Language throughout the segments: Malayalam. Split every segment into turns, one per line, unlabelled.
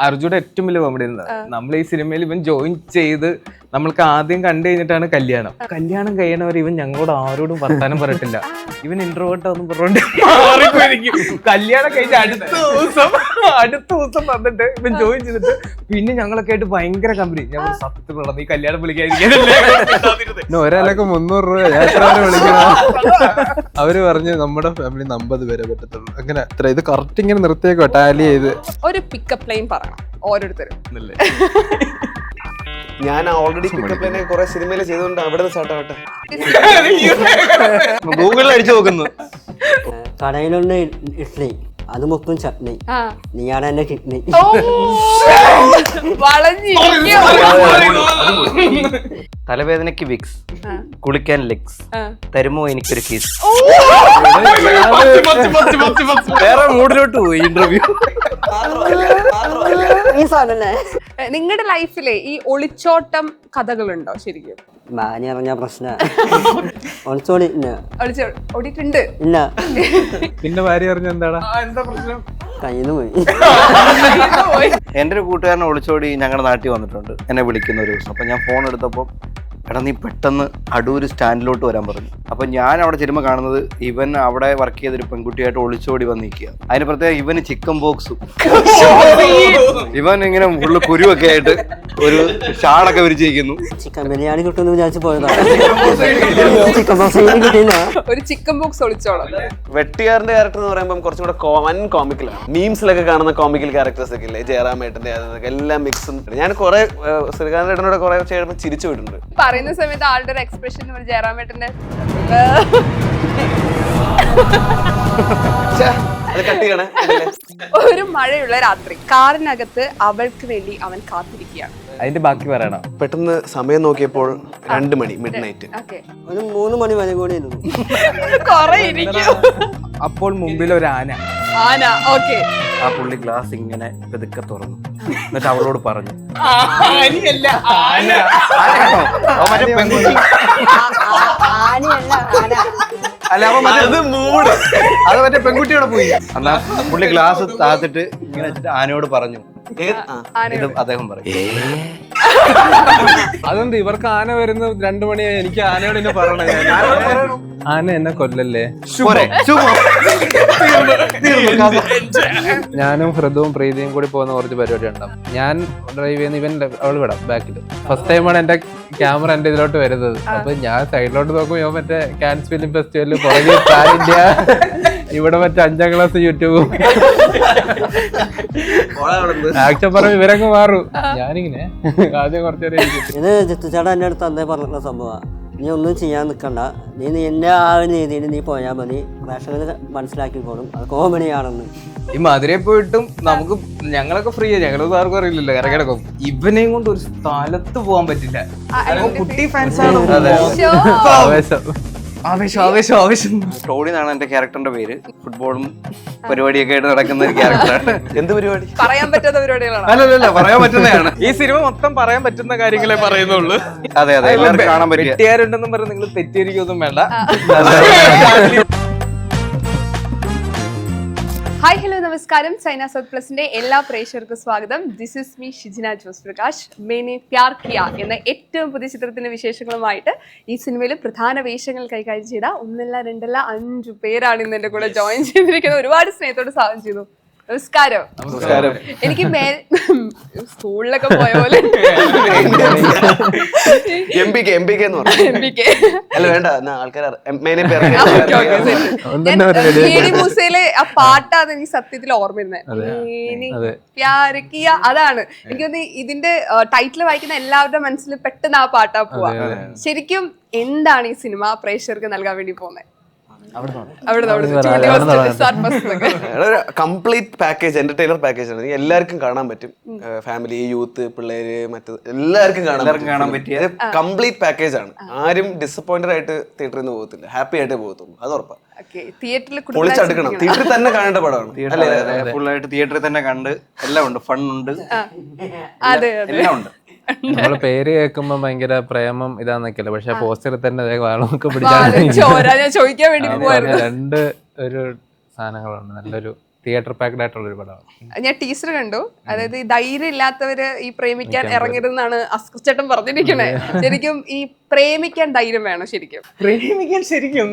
അർജുയുടെ ഏറ്റവും വലിയ കോമഡി എന്താ നമ്മൾ ഈ സിനിമയിൽ ഇവൻ ജോയിൻ ചെയ്ത് നമ്മൾക്ക് ആദ്യം കണ്ടു കഴിഞ്ഞിട്ടാണ് കല്യാണം. കല്യാണം കഴിയണവർ ഇവൻ ഞങ്ങളോട് ആരോടും വർത്താനം പറഞ്ഞിട്ടില്ല ഇവൻ ഇൻട്രോവേർട്ട് ഒന്നും പറഞ്ഞോണ്ട് മാറിപ്പോയിരിക്കും. കല്യാണം കഴിഞ്ഞ അടുത്ത ദിവസം അടുത്ത ദിവസം വന്നിട്ട് ഇവൻ ജോയിൻ ചെയ്തിട്ട് പിന്നെ ഞങ്ങളൊക്കെ ആയിട്ട് ഭയങ്കര കമ്പനി ഞങ്ങൾ സത്യത്തിൽ സത്യം ഈ നീ കല്യാണം വിളിക്കാതിരിക്കാനല്ലേ?
പിന്നെ ഒരാളൊക്കെ മുന്നൂറ് രൂപ ഞാൻ എത്ര വരെ വിളിക്കണം? അവർ പറഞ്ഞു നമ്മുടെ ഫാമിലി അമ്പത് പേരെ പറ്റത്തുള്ളൂ. അങ്ങനെ അത്ര ഇത് കറക്റ്റ് ഇങ്ങനെ നിർത്തിയേക്കോ ടാലി ചെയ്ത്.
ഒരു പിക്കപ്പ് ലൈൻ പറയണം ഓരോരുത്തരും.
ഞാൻ ഓൾറെഡി പിക്കപ്പ് ലൈനെ കുറെ സിനിമയിൽ ചെയ്തുകൊണ്ട് അവിടെ നിന്ന് സ്റ്റാർട്ട് ആവട്ടെ.
ഗൂഗിളിൽ അടിച്ചു നോക്കുന്നു.
കടയിലുണ്ട് ഇഡ്ഡലി അത് മൊത്തം ചട്നി.
ആ.
നീയാണ് എന്റെ കിഡ്നി.
തലവേദനക്ക് വിക്സ് കുളിക്കാൻ ലെഗ്സ്
ആ.
തരുമോ എനിക്കൊരു കിസ്
ഓ,
വേറെ മൂഡിലോട്ട് പോയി ഇന്റർവ്യൂ
ഈ
നിങ്ങളുടെ ലൈഫിലെ ഈ ഒളിച്ചോട്ടം കഥകളുണ്ടോ ശരിക്കും?
മാനി അറിഞ്ഞ പ്രശ്ന. ഒളിച്ചോടി ഇല്ല
ഒളിച്ചോ ഓടിയിട്ടുണ്ട്.
ഇല്ല
പിന്നെ ഭാര്യ അറിഞ്ഞ എന്താടാ?
എന്താ പ്രശ്നം?
പോയി.
എന്റെ ഒരു കൂട്ടുകാരനെ ഒളിച്ചോടി ഞങ്ങളുടെ നാട്ടിൽ വന്നിട്ടുണ്ട്. എന്നെ വിളിക്കുന്ന ഒരു ദിവസം. അപ്പൊ ഞാൻ ഫോൺ എടുത്തപ്പോൾ എടാ നീ പെട്ടെന്ന് അടൂർ സ്റ്റാൻഡിലോട്ട് വരാൻ പറഞ്ഞു. അപ്പോൾ ഞാൻ അവിടെ ചെല്ലുമ്പോൾ കാണുന്നത് ഇവൻ അവിടെ വർക്ക് ചെയ്തൊരു പെൺകുട്ടിയായിട്ട് ഒളിച്ചോടി വന്ന് നിൽക്കുക അതിന് പ്രത്യേകം ഇവന് ചിക്കൻ ബോക്സും ഇവൻ ഇങ്ങനെ ഫുള്ള് കുരുവൊക്കെ ആയിട്ട് ഒരു ഷാളൊക്കെ വിരിച്ചിരിക്കുന്നു.
ചിക്കൻ ബിരിയാണി കിട്ടുമെന്ന് വിചാരിച്ചു പോയതാ. ചിക്കൻ ബോക്സ്
ഒരു ചിക്കൻ ബോക്സ് ഒളിച്ചോളം.
വെട്ടിയാറിന്റെ ക്യാരക്ടർ എന്ന് പറയുമ്പോൾ കുറച്ചും കൂടെ വൻ കോമിക്കലാണ് മീംസിലൊക്കെ കാണുന്ന കോമിക്കൽ ക്യാരക്ടേഴ്സ് ഒക്കെ ഇല്ലേ ജയറാമേട്ടന്റെ അതൊക്കെ എല്ലാം മിക്സും ഞാൻ കുറെ ശ്രീകാന്ത് ഏട്ടനോട് കുറെ ചേരുമ്പോൾ ചിരിച്ചു പോയിട്ടുണ്ട്.
പറയുന്ന സമയത്ത് ആളുടെ ഒരു എക്സ്പ്രഷൻ
നമ്മൾ ജയറാം കട്ട്
ഒരു മഴയുള്ള രാത്രി കാറിനകത്ത് അവൾക്ക് വേണ്ടി അവൻ കാത്തിരിക്കുകയാണ്.
അതിന്റെ ബാക്കി പറയണം.
പെട്ടെന്ന് സമയം നോക്കിയപ്പോൾ രണ്ട് മണി മിഡ് നൈറ്റ്
ഓക്കെ
ഒരു മൂന്ന് മണി വരെ കൂടി ഇരുന്നു.
കൊറേ ഇരിക്കും.
അപ്പോൾ മുമ്പിൽ ഒരു ആന.
ആന ഓക്കെ
ആ പുള്ളി ഗ്ലാസ് ഇങ്ങനെ പെതുക്കെ തുറന്നു. എന്നിട്ട് അവളോട് പറഞ്ഞു.
ആനയല്ല ആന.
ആരാണോ? അവൻ മറ്റേ പെൺകുട്ടി.
ആനയല്ല ആന.
അല്ല അപ്പൊ മറ്റേ
അത് മൂഡ്
അത് മറ്റേ പെൺകുട്ടിയോടെ പോയി. എന്നാ പുള്ളി ഗ്ലാസ് താത്തിട്ട് ഇങ്ങനെ വെച്ചിട്ട് ആനയോട് പറഞ്ഞു. ഇത് അദ്ദേഹം പറയും.
അതെന്ത് ഇവർക്ക് ആന വരുന്ന രണ്ടു മണിയായി എനിക്ക് ആനയോട് എന്നെ പറയണേ. ഞാൻ. ആന എന്നെ കൊല്ലല്ലേ. ഞാനും ഹൃദവും പ്രീതിയും കൂടി പോകുന്ന കുറച്ച് പരിപാടി ഉണ്ടാവും. ഞാൻ ഡ്രൈവ് ചെയ്യുന്ന ഇവൻ അവൾ വിടാം ബാക്കിൽ ഫസ്റ്റ് ടൈമാണ് എന്റെ ക്യാമറ എന്റെ ഇതിലോട്ട് വരുന്നത്. അപ്പൊ ഞാൻ സൈഡിലോട്ട് നോക്കുമ്പോ മറ്റേ കാൻസ് ഫിലിം ഫെസ്റ്റിവലിൽ പുറകെ ഇന്ത്യ ഇവിടെ മറ്റേ അഞ്ചാം ക്ലാസ് യൂട്യൂബും. ആക്ഷൻ പറഞ്ഞ ഇവരങ്ങ് മാറും. ഞാനിങ്ങനെ ആദ്യം കുറച്ചേരം.
ഇത് ജിത്തുചേട്ടൻ എന്റെ അടുത്ത് അന്നേ പറഞ്ഞിട്ടുള്ള സംഭവമാണ് നീ ഒന്നും ചെയ്യാൻ നിൽക്കണ്ട നീ നീ എന്റെ ആ ഒരു രീതിയിൽ നീ പോയാൽ മതി. പ്രേക്ഷകർ മനസ്സിലാക്കിക്കോളും അത് കോമഡിയാണെന്ന്
ഈ മധുരയിൽ പോയിട്ടും നമുക്ക് ഞങ്ങളൊക്കെ ഫ്രീ ഞങ്ങളൊന്നും ആർക്കും അറിയില്ലല്ലോ. ഇറങ്ങിടക്കും ഇവനെയും കൊണ്ട് ഒരു സ്ഥലത്ത് പോകാൻ പറ്റില്ല. കുട്ടി ഫാൻസ് ആണ്.
ആവേശം
ആവേശം ആവേശം.
ടോണി എന്നാണ് എന്റെ ക്യാരക്ടറിന്റെ പേര്. ഫുട്ബോളും പരിപാടിയൊക്കെ ആയിട്ട് നടക്കുന്ന ഒരു ക്യാരക്ടറാണ്.
എന്ത് പരിപാടി?
പറയാൻ പറ്റാത്ത പരിപാടികളാണ്.
അല്ലല്ല പറയാൻ പറ്റുന്നതാണ്.
ഈ സിനിമ മൊത്തം പറയാൻ പറ്റുന്ന കാര്യങ്ങളെ പറയുന്നുള്ളൂ.
അതെ അതെ എല്ലാവർക്കും കാണാൻ പറ്റിയ
തെറ്റുകാരുണ്ടെന്നും പറഞ്ഞ് നിങ്ങൾ തെറ്റിയിരിക്കൊന്നും വേണ്ട.
ഹായ് ഹലോ നമസ്കാരം. ചൈന സൗത്ത് പ്ലസിന്റെ എല്ലാ പ്രേക്ഷകർക്കും സ്വാഗതം. This is me Shijina Jose Prakash Maine Pyar Kiya എന്ന ഏറ്റവും പുതിയ ചിത്രത്തിന്റെ വിശേഷങ്ങളുമായിട്ട് ഈ സിനിമയിൽ പ്രധാന വേഷങ്ങൾ കൈകാര്യം ചെയ്ത ഒന്നല്ല രണ്ടല്ല അഞ്ചു പേരാണ് ഇന്ന് എന്റെ കൂടെ ജോയിൻ ചെയ്തിരിക്കുന്നത്. ഒരുപാട് സ്നേഹത്തോട് സ്വാഗതം ചെയ്തു നമസ്കാരം.
നമസ്കാരം.
എനിക്ക് മേൽ സ്കൂളിലൊക്കെ പോയ പോലെ.
M P K M P K എന്ന് പറഞ്ഞു.
എം പി കെ
അല്ല വേണ്ട ആൾക്കാർ മേനെ
ആ, മൂസയിലെ പാട്ടാണ് എനിക്ക് സത്യത്തിൽ ഓർമ്മയിരുന്നത്. പ്യാര് കിയ അതാണ്. എനിക്ക് തോന്നി ഇതിന്റെ ടൈറ്റിൽ വായിക്കുന്ന എല്ലാവരുടെ മനസ്സിൽ പെട്ടെന്ന് ആ പാട്ടാ പോവാ. ശരിക്കും എന്താണ് ഈ സിനിമ പ്രേക്ഷകർക്ക് നൽകാൻ വേണ്ടി പോകുന്നത്
കംപ്ലീറ്റ് പാക്കേജ് എന്റർടൈനർ പാക്കേജ് ആണ്. എല്ലാവർക്കും കാണാൻ പറ്റും. ഫാമിലി യൂത്ത് പിള്ളേര് മറ്റു എല്ലാവർക്കും കാണാൻ
പറ്റും. പറ്റിയ
കംപ്ലീറ്റ് പാക്കേജ് ആണ്. ആരും ഡിസപ്പോയിന്റഡ് ആയിട്ട് തിയേറ്ററിൽ നിന്ന് പോകത്തില്ല. ഹാപ്പി ആയിട്ട് പോകത്തുള്ളൂ. അത് ഉറപ്പാ.
തിയേറ്ററിൽ
പൊളിച്ചടുക്കണം. തിയേറ്ററിൽ തന്നെ കാണേണ്ട പടമാണ്. അല്ലേ?
ഫുള്ളായിട്ട് തിയേറ്ററിൽ തന്നെ കണ്ട്. എല്ലാം ഉണ്ട്. ഫൺ ഉണ്ട്.
അതെ അതെ.
എല്ലാം ഉണ്ട്.
നമ്മൾ പേര് കേൾക്കുമ്പോ ഭയങ്കര പ്രേമം ഇതാന്നൊക്കെയല്ലേ? പക്ഷെ പോസ്റ്ററിൽ തന്നെ വാളൊക്കെ
പിടിച്ചാൽ
രണ്ട് ഒരു സാധനങ്ങളുണ്ട്. നല്ലൊരു തിയേറ്റർ പാക്ഡ് ആയിട്ടുള്ള ഒരു പടമാണ്
ഞാൻ ടീച്ചർ കണ്ടു. അതായത് ഈ ധൈര്യം ഇല്ലാത്തവര് ഈ പ്രേമിക്കാൻ ഇറങ്ങരുതെന്നാണ് അസ്കച്ചേട്ടൻ പറഞ്ഞിരിക്കണേ. ശരിക്കും ഈ പ്രേമിക്കാൻ ധൈര്യം വേണം ശരിക്കും.
പ്രേമിക്കാൻ ശരിക്കും.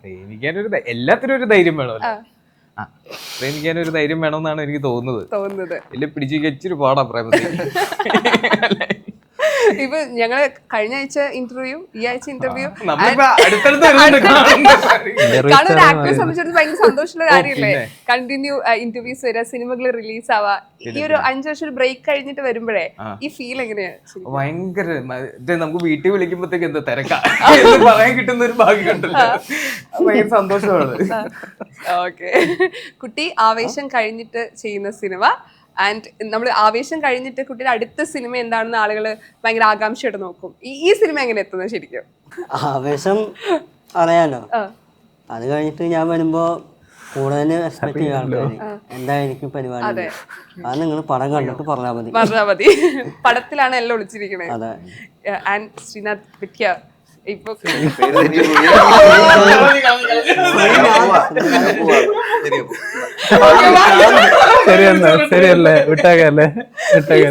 പ്രേമിക്കാൻ ഒരു എല്ലാത്തിനും ഒരു ധൈര്യം വേണമല്ലോ. പ്രേമിക്കാൻ ഒരു ധൈര്യം വേണമെന്നാണ് എനിക്ക് തോന്നുന്നത്.
തോന്നുന്നത്.
ഇല്ല പിടിച്ചു കച്ചിരി പാടാ പ്രേമത്തിൽ
ഇപ്പൊ ഞങ്ങൾ കഴിഞ്ഞ ആഴ്ച ഇന്റർവ്യൂ ഈ ആഴ്ച ഇന്റർവ്യൂ. കാരണം ഒരു ആക്ടറെ സംബന്ധിച്ചിടത്ത് ഭയങ്കര സന്തോഷമുള്ള കാര്യമില്ലേ? കണ്ടിന്യൂ ഇന്റർവ്യൂസ് വരിക സിനിമകൾ റിലീസ് ആവാ. ഈ ഒരു അഞ്ചു വർഷം ഒരു ബ്രേക്ക് കഴിഞ്ഞിട്ട് വരുമ്പോഴേ ഈ ഫീൽ എങ്ങനെയാണ്?
ഭയങ്കര നമുക്ക് വീട്ടിൽ വിളിക്കുമ്പോഴത്തേക്ക് എന്താ തിരക്കാ. എന്ന് പറയാൻ കിട്ടുന്ന ഒരു ഭയങ്കര സന്തോഷമാണ്.
ഓക്കെ. കുട്ടി ആവേശം കഴിഞ്ഞിട്ട് ചെയ്യുന്ന സിനിമ ആൻഡ് നമ്മൾ ആവേശം കഴിഞ്ഞിട്ട് കുട്ടിയുടെ അടുത്ത സിനിമ എന്താണെന്ന് ആളുകൾ ഭയങ്കര ആകാംക്ഷയോടെ നോക്കും. ഈ സിനിമ എങ്ങനെ എത്തുന്നത് ശരിക്കും?
ആവേശം അറിയാലോ. അത് കഴിഞ്ഞിട്ട് ഞാൻ വരുമ്പോ കൂടുതൽ എക്സ്പെക്ട് ചെയ്യുന്ന ആൾക്കാര്. എന്തായിരിക്കും പരിപാടി?
അതെ.
നിങ്ങൾ പടം കണ്ടിട്ട് പറഞ്ഞാൽ മതി.
പറഞ്ഞാൽ മതി. പടത്തിലാണ് എല്ലാം വിളിച്ചിരിക്കുന്നത്
അതെ.
ആൻഡ് ശ്രീനാഥ് വിദ്യ ഇപ്പൊ
ശരിയല്ലേ വിട്ടേക്കല്ലേ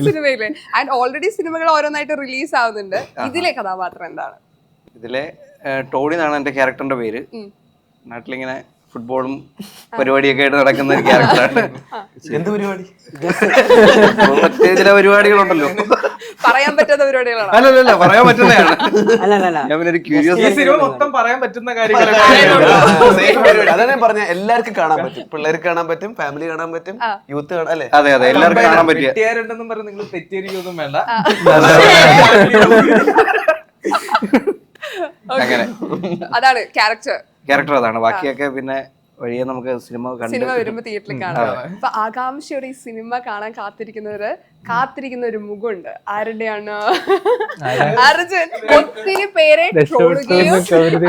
സിനിമയിൽ ആൻഡ് ഓൾറെഡി സിനിമകൾ ഓരോന്നായിട്ട് റിലീസ് ആവുന്നുണ്ട് ഇതിലെ കഥാപാത്രം എന്താണ്
ഇതിലെ ടോണി എന്നാണ് എന്റെ ക്യാരക്ടറിന്റെ പേര്. നാട്ടിലിങ്ങനെ ഫുട്ബോളും പരിപാടിയൊക്കെ ആയിട്ട് നടക്കുന്ന ഒരു ക്യാരക്ടറാണ്
എന്ത് പരിപാടി?
മറ്റേ ചില പരിപാടികളുണ്ടല്ലോ.
പറയാൻ പറ്റാത്ത പരിപാടികളാണ്?
അല്ലല്ല പറയാൻ പറ്റുന്നതാണ്. ഞാൻ പിന്നെ ഒരു
ഈ
ക്യൂരിയോസിറ്റി
സിനിമ മൊത്തം പറയാൻ പറ്റുന്ന
അതാണ് പറഞ്ഞ എല്ലാവർക്കും കാണാൻ പറ്റും. പിള്ളേർക്ക് കാണാൻ പറ്റും ഫാമിലി കാണാൻ പറ്റും യൂത്ത് കാണാൻ അല്ലേ?
അതെ അതെ എല്ലാവർക്കും കാണാൻ പറ്റിയ
തെറ്റിയാരുണ്ടെന്നും പറഞ്ഞ് നിങ്ങൾ തെറ്റിയിരിക്കൊന്നും വേണ്ട.
അങ്ങനെ.
അതാണ് ക്യാരക്ടർ
ക്യാരക്ടർ അതാണ്. ബാക്കിയൊക്കെ പിന്നെ വഴിയെ നമുക്ക് സിനിമ കണ്ട്
സിനിമ വരുമ്പോ തിയേറ്ററിൽ കാണാം. അപ്പൊ ആകാംക്ഷയോടെ ഈ സിനിമ കാണാൻ കാത്തിരിക്കുന്നവര് കാത്തിരിക്കുന്ന ഒരു മുഖമുണ്ട്. ആരുടെയാണ്? അർജുൻ. ഒത്തിരി പേരെ ട്രോളുകയും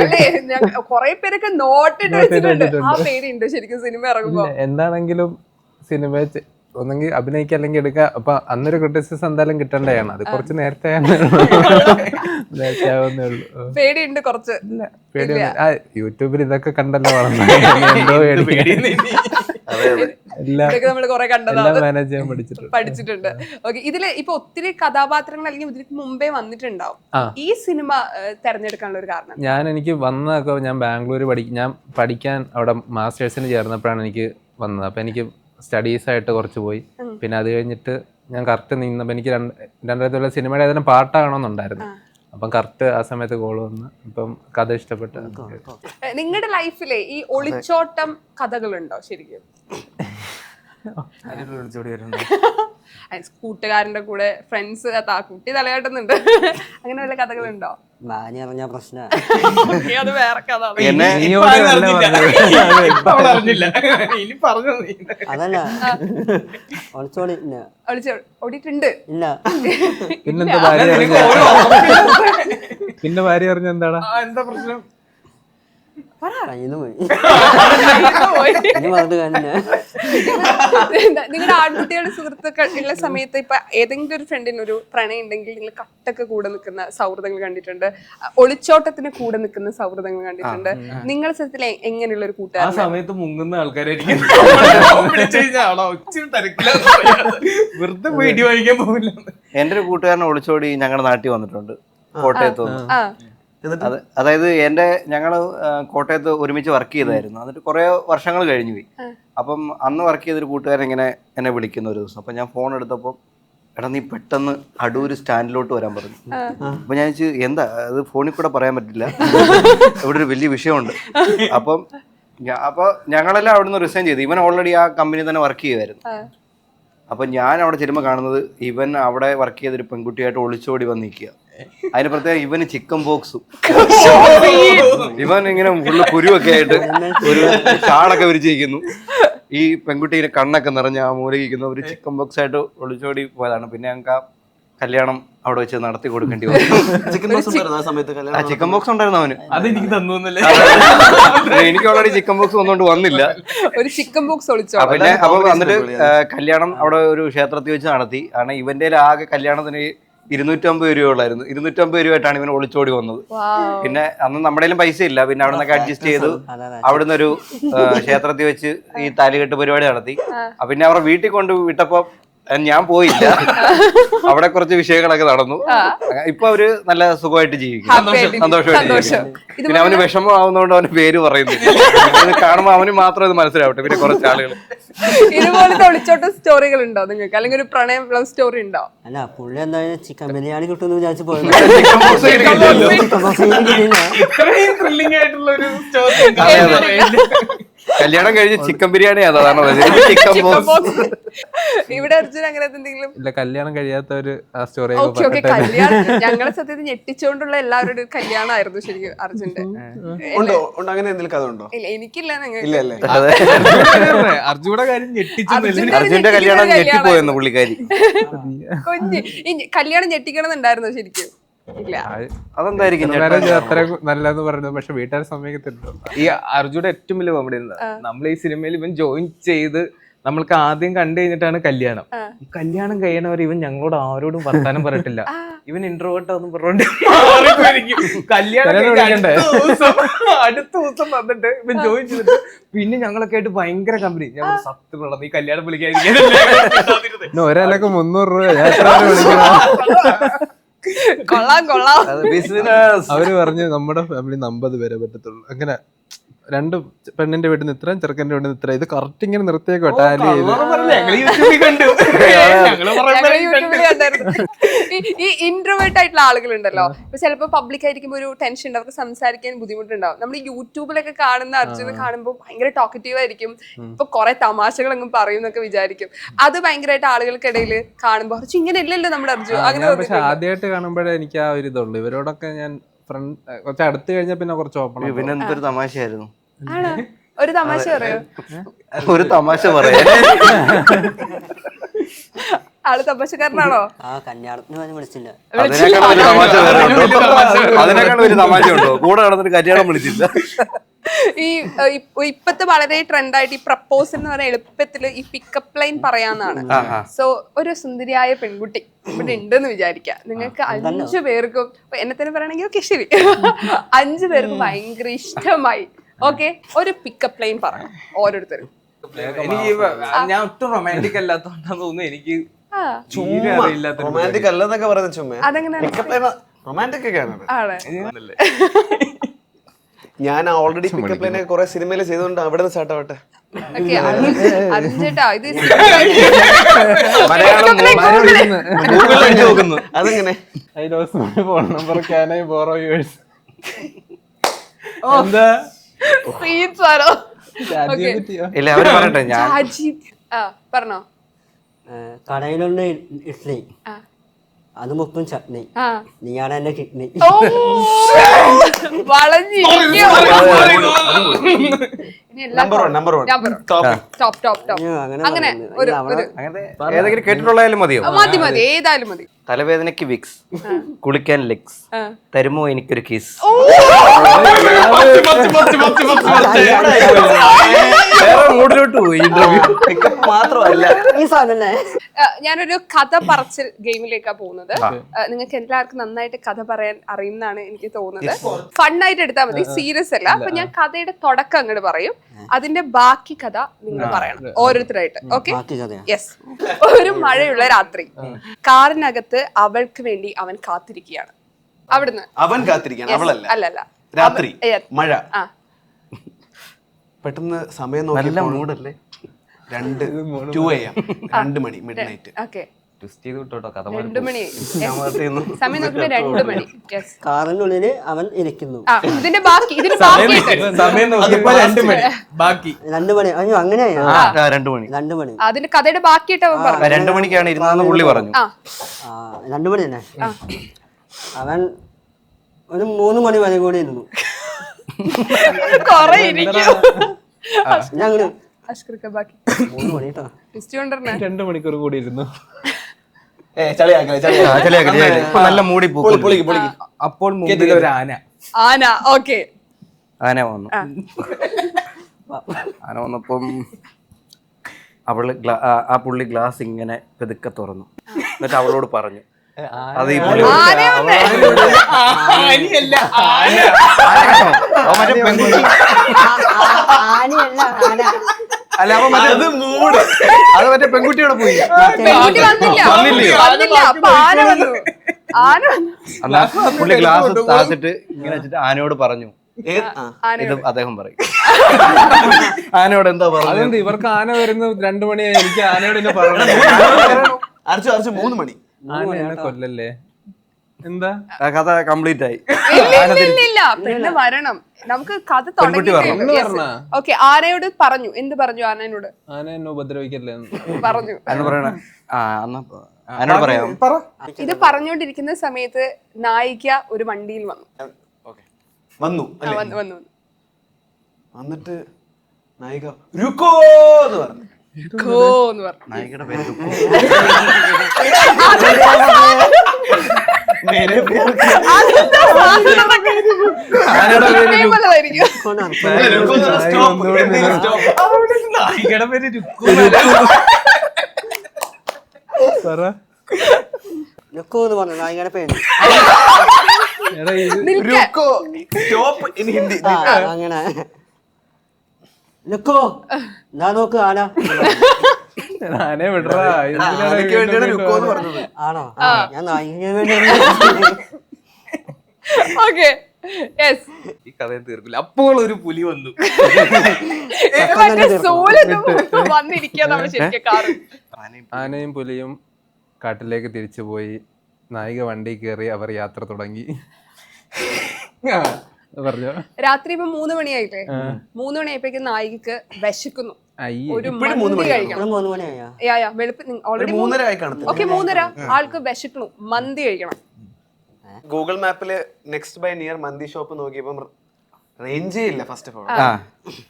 അല്ലേ? കൊറേ പേരൊക്കെ നോട്ടിട്ട് വെച്ചിട്ടുണ്ട്. ആ പേടിയുണ്ട് ശരിക്കും സിനിമ ഇറങ്ങുമ്പോ.
എന്താണെങ്കിലും സിനിമ ഒന്നെങ്കിൽ അഭിനയിക്കുക അല്ലെങ്കിൽ എടുക്കുക അപ്പൊ അന്നൊരു ക്രിറ്റിസിസം എന്തായാലും കിട്ടേണ്ടതാണ്. അത് കുറച്ച് നേരത്തെ നേരത്തെ ആവുന്നേ ഉള്ളൂ.
പേടിയുണ്ട് കുറച്ച്.
ഇല്ല പേടിയൊന്നും യൂട്യൂബിൽ ഇതൊക്കെ കണ്ടല്ലോ എന്തോ പഠിച്ചിട്ടുണ്ട്.
ഓക്കെ ഇതിൽ ഇപ്പൊ ഒത്തിരി കഥാപാത്രങ്ങൾ അല്ലെങ്കിൽ ഇതിന് മുമ്പേ വന്നിട്ടുണ്ടാവും. ഈ സിനിമ തെരഞ്ഞെടുക്കാനുള്ള ഒരു കാരണം
ഞാൻ എനിക്ക് വന്നതൊക്കെ ഞാൻ ബാംഗ്ലൂർ പഠി ഞാൻ പഠിക്കാൻ അവിടെ മാസ്റ്റേഴ്സിന് ചേർന്നപ്പോഴാണ് എനിക്ക് വന്നത്. അപ്പൊ എനിക്ക് സ്റ്റഡീസ് ആയിട്ട് കുറച്ച് പോയി. പിന്നെ അത് കഴിഞ്ഞിട്ട് ഞാൻ കറക്റ്റ് നിന്നപ്പോൾ എനിക്ക് രണ്ട് രണ്ടായിരത്തി സിനിമയുടെ ഏതെങ്കിലും പാട്ടാകണമെന്നുണ്ടായിരുന്നു. അപ്പം കറക്റ്റ് ആ സമയത്ത് കോൾ വന്ന് ഇപ്പം കഥ ഇഷ്ടപ്പെട്ടു
നിങ്ങളുടെ ലൈഫിലെ ഈ ഒളിച്ചോട്ടം കഥകളുണ്ടോ ശരിക്കും? കൂട്ടുകാരന്റെ കൂടെ ഫ്രണ്ട്സ് കുട്ടി തലയാട്ടുന്നുണ്ട്. അങ്ങനെ വല്ല കഥകളുണ്ടോ?
ബാനി പ്രശ്ന.
അത് വേറെ കഥ
പറഞ്ഞു.
അതല്ല.
ഓടിയിട്ടുണ്ട്.
ഇല്ല
പിന്നെന്താ പിന്നെ ഭാര്യ അറിഞ്ഞ എന്താടാ?
എന്താ പ്രശ്നം?
നിന്ന് പോയി. ഇനി പറഞ്ഞിട്ട് കാര്യമില്ല.
നിങ്ങളുടെ ആൺകുട്ടികളുടെ സുഹൃത്തുക്കൾ ഉള്ള സമയത്ത് ഇപ്പൊ ഏതെങ്കിലും ഒരു ഫ്രണ്ടിന് ഒരു പ്രണയം ഉണ്ടെങ്കിൽ നിങ്ങൾ കട്ടൊക്കെ കൂടെ നിൽക്കുന്ന സൗഹൃദങ്ങൾ കണ്ടിട്ടുണ്ട്. ഒളിച്ചോട്ടത്തിന് കൂടെ നിൽക്കുന്ന സൗഹൃദങ്ങൾ കണ്ടിട്ടുണ്ട്. നിങ്ങളുടെ സ്ഥലത്തിൽ എങ്ങനെയുള്ള ഒരു
ആ
കൂട്ടുകാരൻ
സമയത്ത് മുങ്ങുന്ന ആൾക്കാരായിരിക്കും. വെറുതെ വീഡിയോ വാങ്ങിക്കാൻ പോകില്ല
എന്റെ ഒരു കൂട്ടുകാരനെ ഒളിച്ചോടി ഞങ്ങളുടെ നാട്ടിൽ വന്നിട്ടുണ്ട്. കോട്ടയത്ത് അതായത് എന്റെ ഞങ്ങൾ കോട്ടയത്ത് ഒരുമിച്ച് വർക്ക് ചെയ്തായിരുന്നു. എന്നിട്ട് കുറേ വർഷങ്ങൾ കഴിഞ്ഞു പോയി. അപ്പം അന്ന് വർക്ക് ചെയ്തൊരു കൂട്ടുകാരൻ ഇങ്ങനെ എന്നെ വിളിക്കുന്ന ഒരു ദിവസം. അപ്പം ഞാൻ ഫോൺ എടുത്തപ്പോൾ എടാ നീ പെട്ടെന്ന് അടൂര് സ്റ്റാൻഡിലോട്ട് വരാൻ പറഞ്ഞു. അപ്പൊ ഞാൻ എന്താ? അത് ഫോണിൽ കൂടെ പറയാൻ പറ്റില്ല. ഇവിടെ ഒരു വലിയ വിഷയമുണ്ട്. അപ്പം അപ്പൊ ഞങ്ങളെല്ലാം അവിടെ നിന്ന് റിസൈൻ ചെയ്തു. ഇവൻ ഓൾറെഡി ആ കമ്പനി തന്നെ വർക്ക് ചെയ്യുമായിരുന്നു അപ്പൊ ഞാൻ അവിടെ ചെല്ലുമ്പോൾ കാണുന്നത് ഇവൻ അവിടെ വർക്ക് ചെയ്തൊരു പെൺകുട്ടിയായിട്ട് ഒളിച്ചോടി വന്ന് നിൽക്കുക അതിന് പ്രത്യേകം ഇവന് ചിക്കൻ ബോക്സും ഇവൻ ഇങ്ങനെ ഫുള്ള് കുരുവൊക്കെ ആയിട്ട് ഒരു ചാടൊക്കെ വിരിച്ചിരിക്കുന്നു. ഈ പെൺകുട്ടിയുടെ കണ്ണൊക്കെ നിറഞ്ഞ ആ മൂലകിക്കുന്ന ഒരു ചിക്കൻ ബോക്സ് ആയിട്ട് ഒളിച്ചോടി പോയതാണ്. പിന്നെ ഞങ്ങൾക്ക് ആ കല്യാണം അവിടെ വെച്ച് നടത്തി കൊടുക്കേണ്ടി വന്നു.
ചിക്കൻ ബോക്സ് ഉണ്ടായിരുന്നു ആ സമയത്ത് കല്യാണം
ചിക്കൻ ബോക്സ് ഉണ്ടായിരുന്നു അവന്.
അതെനിക്ക് തന്നു എന്നല്ലേ?
എനിക്ക് ഓൾറെഡി ചിക്കൻ ബോക്സ് വന്നുകൊണ്ട് വന്നില്ല.
ഒരു ചിക്കൻ ബോക്സ് ഒളിച്ചു?
പിന്നെ അപ്പൊ വന്നിട്ട് കല്യാണം അവിടെ ഒരു ക്ഷേത്രത്തിൽ വെച്ച് നടത്തി. കാരണം ഇവന്റെ ആകെ കല്യാണത്തിന് ഇരുന്നൂറ്റമ്പത് രൂപയുള്ളായിരുന്നു. ഇരുന്നൂറ്റമ്പത് രൂപയായിട്ടാണ് ഇവൻ ഒളിച്ചോടി വന്നത്. പിന്നെ അന്ന് നമ്മുടെ പൈസ ഇല്ല. പിന്നെ അവിടെ നിന്നൊക്കെ അഡ്ജസ്റ്റ് ചെയ്തു. അവിടുന്ന് ഒരു ക്ഷേത്രത്തിൽ വെച്ച് ഈ താലികെട്ട് പരിപാടി നടത്തി. പിന്നെ അവരുടെ വീട്ടിൽ കൊണ്ട് വിട്ടപ്പോ ഞാൻ പോയില്ല. അവിടെ കുറച്ച് വിഷയങ്ങളൊക്കെ നടന്നു. ഇപ്പൊ അവർ നല്ല സുഖമായിട്ട് ജീവിക്കും സന്തോഷമായിട്ട്. ജീവിക്കും പിന്നെ അവന് വിഷമം ആവുന്നതുകൊണ്ട് അവന് പേര് പറയുന്നു കാണുമ്പോ അവന് മാത്രം ഇത് മനസ്സിലാവട്ടെ. പിന്നെ കുറച്ച് ആളുകൾ.
ഇതുപോലത്തെ ഒളിച്ചോട്ട സ്റ്റോറികൾ ഉണ്ടോ നിങ്ങൾക്ക്? അല്ലെങ്കിൽ ഒരു പ്രണയം ലവ് സ്റ്റോറി ഉണ്ടോ?
അല്ല പുള്ളി എന്താ ചിക്കൻ ബിരിയാണി കിട്ടുമെന്ന് വിചാരിച്ചു പോയത്.
ഇത്രയും ത്രില്ലിംഗ് ആയിട്ടുള്ള ഒരു സ്റ്റോറി
കല്യാണം കഴിഞ്ഞ് ചിക്കൻ ബിരിയാണി
ഇവിടെ അർജുൻ അങ്ങനെ എന്തെങ്കിലും?
ഇല്ല കല്യാണം കഴിയാത്ത ഒരു സ്റ്റോറി
ഓക്കെ ഓക്കെ കല്യാണം ഞങ്ങളെ സത്യത്തിൽ ഞെട്ടിച്ചുകൊണ്ടുള്ള എല്ലാവരുടെ കല്യാണമായിരുന്നു ശരിക്കും അർജുന്റെ.
ഉണ്ടോ? ഉണ്ടോ? അങ്ങനെ എന്തെങ്കിലും കഥ ഉണ്ടോ?
ഇല്ല എനിക്കില്ല
കാര്യം
അർജുന്റെ
അർജുന്റെ കല്യാണം ഞെട്ടിപ്പോയെന്ന് പുള്ളിക്കാരി.
കുഞ്ഞ് കല്യാണം ഞെട്ടിക്കണമെന്നുണ്ടായിരുന്നോ ശരിക്കും?
അതെന്തായിരിക്കും
അത്ര നല്ലതെന്ന് പറഞ്ഞു പക്ഷെ വീട്ടുകാർ സമയത്തുണ്ടോ
ഈ അർജുയുടെ ഏറ്റവും വലിയ കോമഡി നമ്മൾ ഈ സിനിമയിൽ ഇവൻ ജോയിൻ ചെയ്ത് നമ്മൾക്ക് ആദ്യം കണ്ടു കഴിഞ്ഞിട്ടാണ് കല്യാണം. കല്യാണം കഴിയണവർ ഇവൻ ഞങ്ങളോട് ആരോടും വർത്താനം പറഞ്ഞിട്ടില്ല ഇവൻ ഇൻട്രോവേർട്ടാന്ന് പറഞ്ഞോണ്ട് കല്യാണം അടുത്ത ദിവസം വന്നിട്ട് ഇവൻ ജോയിൻ ചെയ്തിട്ട് പിന്നെ ഞങ്ങളൊക്കെ ആയിട്ട് ഭയങ്കര കമ്പനി ഞാൻ സത്യം നീ കല്യാണം
വിളിക്കാതിരിക്കും ഒരാളൊക്കെ മുന്നൂറ് രൂപ
കൊള്ളാം കൊള്ളാം.
ബിസിനസ്
അവർ പറഞ്ഞു നമ്മുടെ ഫാമിലി അമ്പത് പേരെ പറ്റത്തുള്ളൂ. അങ്ങനെ രണ്ട് പെണ്ണിന്റെ വീട്ടിൽ നിന്ന് ഇത്രയും ചെറുക്കന്റെ വീട്ടിൽ നിന്ന് ഇത്ര ഇത് കറക്റ്റ് ഇങ്ങനെ നിർത്തിയൊക്കെ ടാലി
ഈ- ഇൻട്രോവേർട്ട് ആയിട്ടുള്ള ആളുകളുണ്ടല്ലോ. ഇപ്പൊ ചിലപ്പോ പബ്ലിക് ആയിരിക്കുമ്പോൾ ഒരു ടെൻഷൻ ഉണ്ട്. അവർക്ക് സംസാരിക്കാൻ ബുദ്ധിമുട്ടുണ്ടാവും. നമ്മൾ യൂട്യൂബിലൊക്കെ കാണുന്ന അർജുനെ കാണുമ്പോൾ ഭയങ്കര ടോക്കറ്റീവ് ആയിരിക്കും. ഇപ്പൊ കുറെ തമാശകൾ അങ്ങ് പറയും എന്നൊക്കെ വിചാരിക്കും. അത് ഭയങ്കരമായിട്ട് ആളുകൾക്കിടയിൽ കാണുമ്പോൾ ഇങ്ങനെ ഇല്ലല്ലോ നമ്മുടെ അർജുൻ. അങ്ങനെ
ആദ്യമായിട്ട് കാണുമ്പോഴേ എനിക്ക് ആ ഒരു ഇതുള്ളൂ. ഇവരോടൊക്കെ ഞാൻ ഫ്രണ്ട് കുറച്ച് അടുത്ത് കഴിഞ്ഞ പിന്നെ കുറച്ച് ഓപ്പൺ
പിന്നെ എന്തൊരു തമാശയായിരുന്നു.
ആണോ? ഒരു തമാശ പറയോ.
ഒരു തമാശ പറയാം.
ആൾ തമാശക്കാരനാണോ?
ആ കല്യാണത്തിന് പോലും വിളിച്ചില്ല.
അതിനേക്കാൾ ഒരു തമാശ വേറെ ഉണ്ടോ. അതിനേക്കാൾ ഒരു തമാശ ഉണ്ടോ. കൂടെ നടന്നിട്ട് കല്യാണം വിളിച്ചില്ല.
ഈ ഇപ്പത്തെ വളരെ ട്രെൻഡായിട്ട് ഈ പ്രപ്പോസൽ എന്ന് പറയുന്ന എളുപ്പത്തിൽ ഈ പിക്കപ്പ് ലൈൻ പറയാന്നാണ് സോ ഒരു സുന്ദരിയായ പെൺകുട്ടി ഇവിടെ ഉണ്ടെന്ന് വിചാരിക്കാം നിങ്ങൾക്ക് അഞ്ചു പേർക്കും എന്നെ തന്നെ പറയണെങ്കിൽ ഓക്കെ ശരി. അഞ്ചു പേർക്കും ഭയങ്കര ഇഷ്ടമായി. ഓക്കെ ഒരു പിക്കപ്പ് ലൈൻ പറയണം ഓരോരുത്തരും
എനിക്ക് ഞാൻ ഒട്ടും റൊമാന്റിക് അല്ലാത്തോണ്ടാന്ന് തോന്നുന്നു. എനിക്ക്
റൊമാന്റിക് അല്ലെന്നൊക്കെ പറയുന്നത് ചുമ്മാ.
അതെങ്ങനെ
റൊമാന്റിക് ഒക്കെ ആണ്
ആണ്
ഞാൻ ഓൾറെഡി പിക്കപ്പ് ലൈനെ കുറെ സിനിമയിൽ ചെയ്തുകൊണ്ട് അവിടെ നിന്ന് സ്റ്റാർട്ട് ആവട്ടെ.
ഓക്കെ അഞ്ചേട്ടാ ഇത്
മലയാളം ഗൂഗിളിൽ അടിച്ചു നോക്കുന്നു.
അതെങ്ങനെ?
I lose phone number borrow എന്താ?
ഇല്ല അവർ പറയട്ടെ ഞാൻ
പറഞ്ഞോ.
ഇഡ്ഡലി
ആ.
അത് മുക്കും ചട്നി. നീയാണ് എന്റെ കിഡ്നി.
കേട്ടിട്ടുള്ളതായാലും മതിയോ?
മതി മതി. ഏതായാലും മതി.
തലവേദനയ്ക്ക് വിക്സ്. കുളിക്കാൻ ലെക്സ്. തരുമോ എനിക്കൊരു കിസ് മൂടിലോട്ട് മൂഡിലോട്ട് പോയി ഇന്റർവ്യൂ
മാത്രമല്ല.
ഈ
സാധനം ഞാനൊരു കഥ പറച്ചിൽ ഗെയിമിലേക്കാ പോകുന്നത്. നിങ്ങൾക്ക് എല്ലാവർക്കും നന്നായിട്ട് കഥ പറയാൻ അറിയുന്നതാണ് എനിക്ക് തോന്നുന്നത്. ഫണ്ണായിട്ട് എടുത്താൽ മതി സീരിയസ് അല്ല. അപ്പൊ ഞാൻ കഥയുടെ തുടക്കം അങ്ങോട്ട് പറയും. അതിന്റെ ബാക്കി കഥ നിങ്ങൾ പറയണം ഓരോരുത്തരായിട്ട്. ഓക്കെ?
ബാക്കി കഥയാ.
യെസ് ഒരു മഴയുള്ള രാത്രി. കാറിനകത്ത് അവൾക്ക് വേണ്ടി അവൻ കാത്തിരിക്കുകയാണ്. അവിടുന്ന്.
അവൻ കാത്തിരിക്കാൻ അവളല്ല.
അല്ലല്ല.
രാത്രി മഴ. പെട്ടെന്ന് സമയം നോക്കി
മൂഡല്ലേ
രണ്ട് ടു എ എം രണ്ട് മണി മിഡ് നൈറ്റ്
ഓക്കെ.
ട്വിസ്റ്റ് ചെയ്ത് വിട്ടോട്ടോ കഥ
രണ്ടു മണി.
ഞാൻ.
സമയം നോക്കുമ്പോ രണ്ടു മണി. യെസ്
കാറിനുള്ളിൽ അവൻ ഇരിക്കുന്നു.
ഇതിന്റെ ബാക്കി ഇതിന് ബാക്കിയിട്ട്
സമയം നോക്കിയപ്പോ രണ്ട് മണി. ബാക്കി.
രണ്ടു മണി. അയ്യോ അങ്ങനെയാ
രണ്ടു മണി.
രണ്ടു മണി.
അതിന്റെ കഥയുടെ ബാക്കിയിട്ട് അവൻ പറഞ്ഞു.
രണ്ടു മണിക്കാണ് ഇരുന്നെന്ന് പുള്ളി പറഞ്ഞു.
രണ്ടു മണി തന്നെ. അവൻ ഒരു മൂന്ന് മണി വരെ കൂടി ഇരുന്നു.
കൊറേ ഇരിക്കും.
ഞങ്ങൾ
അഷ്കർക്ക ബാക്കി.
മൂന്ന് മണി കേട്ടോ
ലിസ്റ്റ് കൊണ്ടുവരണേ.
രണ്ടു മണിക്കൂർ കൂടി ഇരുന്നു.
നല്ല മൂടി
അപ്പോൾ മുമ്പിൽ ഒരു ആന.
ആന ഓക്കെ.
ആന വന്നു. ആന വന്നപ്പം അവൾ ആ- പുള്ളി ഗ്ലാസ് ഇങ്ങനെ പെതുക്കെ തുറന്നു. എന്നിട്ട് അവളോട് പറഞ്ഞു. അത് ഈ
പുള്ളി
ആനയല്ല, ആന.
അവൻ മറ്റേ പെൺകുട്ടി.
ആനയല്ല ആന.
അല്ല അപ്പൊ മറ്റേ അത് മൂട്. അത് മറ്റേ പെൺകുട്ടിയോടെ പോയി.
പെൺകുട്ടി വന്നില്ല.
വന്നില്ലയോ?
വന്നില്ല. അപ്പൊ ആന വന്നു. ആന വന്നു.
അല്ല പുള്ളി ഗ്ലാസ് താത്തിട്ട് ഇങ്ങനെ വെച്ചിട്ട് ആനയോട് പറഞ്ഞു.
ഏത്
ആന
ഇത് അദ്ദേഹം പറയും. ആനയോട് എന്താ പറഞ്ഞു
അതെന്ത് ഇവർക്ക് ആന വരുന്ന രണ്ടു മണിയായി എനിക്ക് ആനയോട് എന്നെ പറഞ്ഞു
അരച്ചു അരച്ചു മൂന്ന് മണി.
ആനയാണ് എന്നെ കൊല്ലല്ലേ? എന്താ?
കഥ കംപ്ലീറ്റ് ആയി
ഇല്ല. പെണ്ണ് വരണം. നമുക്ക് കഥ
വരണം.
ഓക്കെ ആനയോട് പറഞ്ഞു. എന്ത് പറഞ്ഞു ആനയോട്
ആന എന്നെ ഉപദ്രവിക്കല്ലേ എന്ന്.
പറഞ്ഞു.
എന്ന് പറയണ? ആ എന്നാ ആനയോട് പറയാം
ഇത് പറഞ്ഞുകൊണ്ടിരിക്കുന്ന സമയത്ത് നായിക ഒരു വണ്ടിയിൽ വന്നു.
ഓക്കെ. വന്നു അല്ലേ?
വന്നു വന്നു.
വന്നിട്ട് നായിക രുക്കോ എന്ന് പറഞ്ഞു.
ഖോ എന്ന് പറഞ്ഞു.
നായികയുടെ പേര്
ലുക്കു എന്ന് പറഞ്ഞു നായികയുടെ പേര്.
എടാ ഇത്
നിൽക്ക.
രുക്കോ. Stop in Hindi.
ആ അങ്ങനെ. ലുക്കു ഞാൻ നോക്ക് ആന.
ആനയെ വിടറാ.
വേണ്ടിയാണ് പറഞ്ഞത്.
ആണോ? ഞാൻ
ഓക്കെ യെസ്
ഈ കഥയും തീർക്കില്ല. അപ്പോൾ ഒരു പുലി വന്നു.
ആനയും പുലിയും. കാട്ടിലേക്ക് തിരിച്ചു പോയി. നായിക വണ്ടി കയറി അവർ യാത്ര തുടങ്ങി. പറഞ്ഞു പറഞ്ഞോ.
രാത്രി ഇപ്പൊ മൂന്ന് മണിയായില്ലേ? മൂന്ന് മണിയായപ്പോഴേക്കും നായികക്ക് വിശക്കുന്നു.
മൂന്നര
ആൾക്ക് വിശക്കണു മന്തി കഴിക്കണം.
ഗൂഗിൾ മാപ്പിൽ നെക്സ്റ്റ് ബൈ നിയർ മന്തി ഷോപ്പ് നോക്കിയപ്പം റേഞ്ചേ ഇല്ല ഫസ്റ്റ് ഓഫ് ഓൾ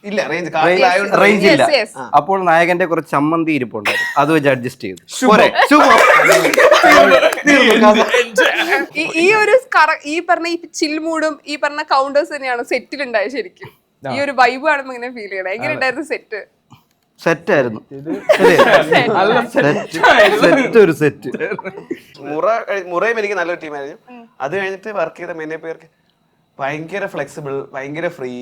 ഇല്ല റേഞ്ച്
റേഞ്ച് ഇല്ല. അപ്പോൾ നായകന്റെ കുറച്ച് ചമ്മന്തി ഇരിപ്പുണ്ട് അത് വെച്ച് അഡ്ജസ്റ്റ് ചെയ്തു.
ഈ- ഒരു ഈ പറഞ്ഞ ഈ ചിൽമൂടും ഈ പറഞ്ഞ കൗണ്ടേഴ്സ് തന്നെയാണ് സെറ്റിൽ ഉണ്ടായത് ശരിക്കും. ഈ ഒരു വൈബ് കാണുമ്പോ ഇങ്ങനെ ഫീൽ ചെയ്യണം. എങ്ങനെ ഉണ്ടായിരുന്നു സെറ്റ്
സെറ്റ് ആയിരുന്നു. സെറ്റ് സെറ്റ് ഒരു സെറ്റ്
മുറ മുറയും എനിക്ക് നല്ലൊരു ടീമായിരുന്നു അത് കഴിഞ്ഞിട്ട് വർക്ക് ചെയ്ത മെന്നെ പേർക്ക് ഭയങ്കര ഫ്ലെക്സിബിൾ ഭയങ്കര ഫ്രീ